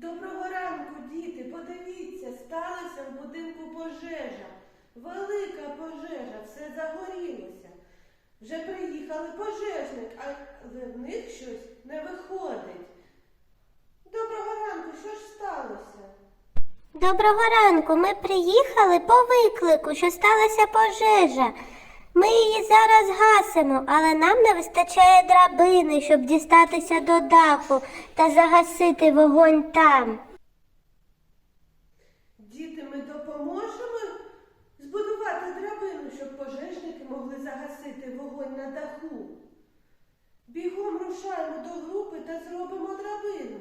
Доброго ранку, діти. Подивіться, сталася в будинку пожежа. Велика пожежа, все загорілося. Вже приїхали пожежник, але в них щось не виходить. Доброго ранку, що ж сталося? Доброго ранку. Ми приїхали по виклику, що сталася пожежа. Ми її зараз гасимо, але нам не вистачає драбини, щоб дістатися до даху та загасити вогонь там. Діти, ми допоможемо збудувати драбину, щоб пожежники могли загасити вогонь на даху. Бігом рушаємо до групи та зробимо драбину.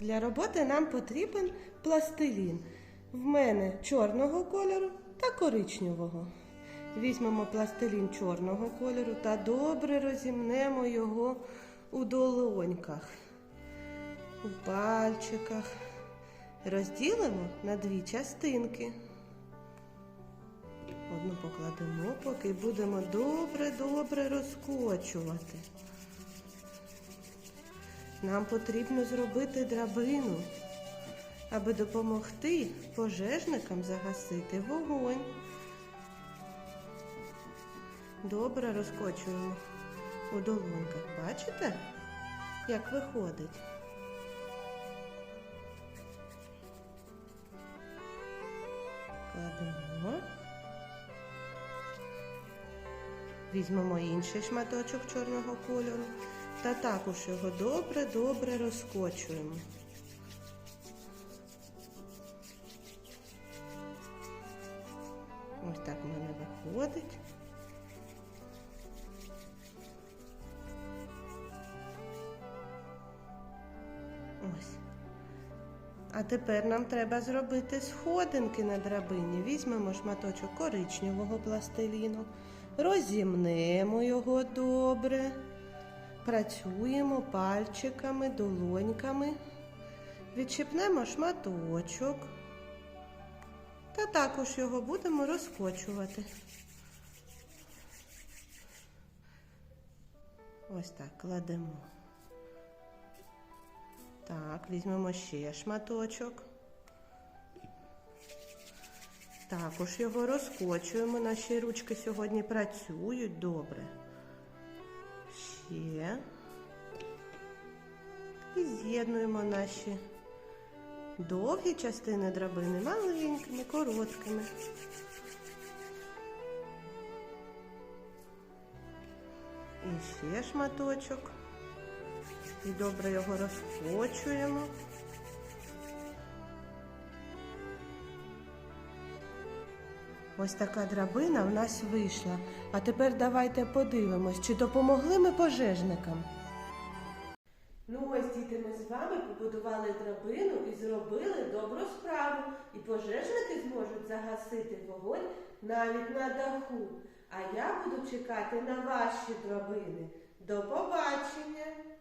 Для роботи нам потрібен пластилін. В мене чорного кольору та коричневого. Візьмемо пластилін чорного кольору та добре розімнемо його у долоньках, у пальчиках. Розділимо на дві частинки. Одну покладемо, поки будемо добре-добре розкочувати. Нам потрібно зробити драбину, аби допомогти пожежникам загасити вогонь. Добре розкочуємо у долоньках. Бачите, як виходить? Кладемо. Візьмемо інший шматочок чорного кольору та також його добре-добре розкочуємо. Ось так в мене виходить. Ось. А тепер нам треба зробити сходинки на драбині. Візьмемо шматочок коричневого пластиліну, розімнемо його добре, працюємо пальчиками, долоньками, відчіпнемо шматочок та також його будемо розкочувати. Ось так кладемо. Так, візьмемо ще шматочок. Також його розкочуємо. Наші ручки сьогодні працюють добре. Ще. І з'єднуємо наші довгі частини драбини маленькими, короткими. І ще шматочок. І добре його розкочуємо. Ось така драбина в нас вийшла. А тепер давайте подивимось, чи допомогли ми пожежникам. Ну ось діти, ми з вами побудували драбину і зробили добру справу. І пожежники зможуть загасити вогонь навіть на даху. А я буду чекати на ваші драбини. До побачення!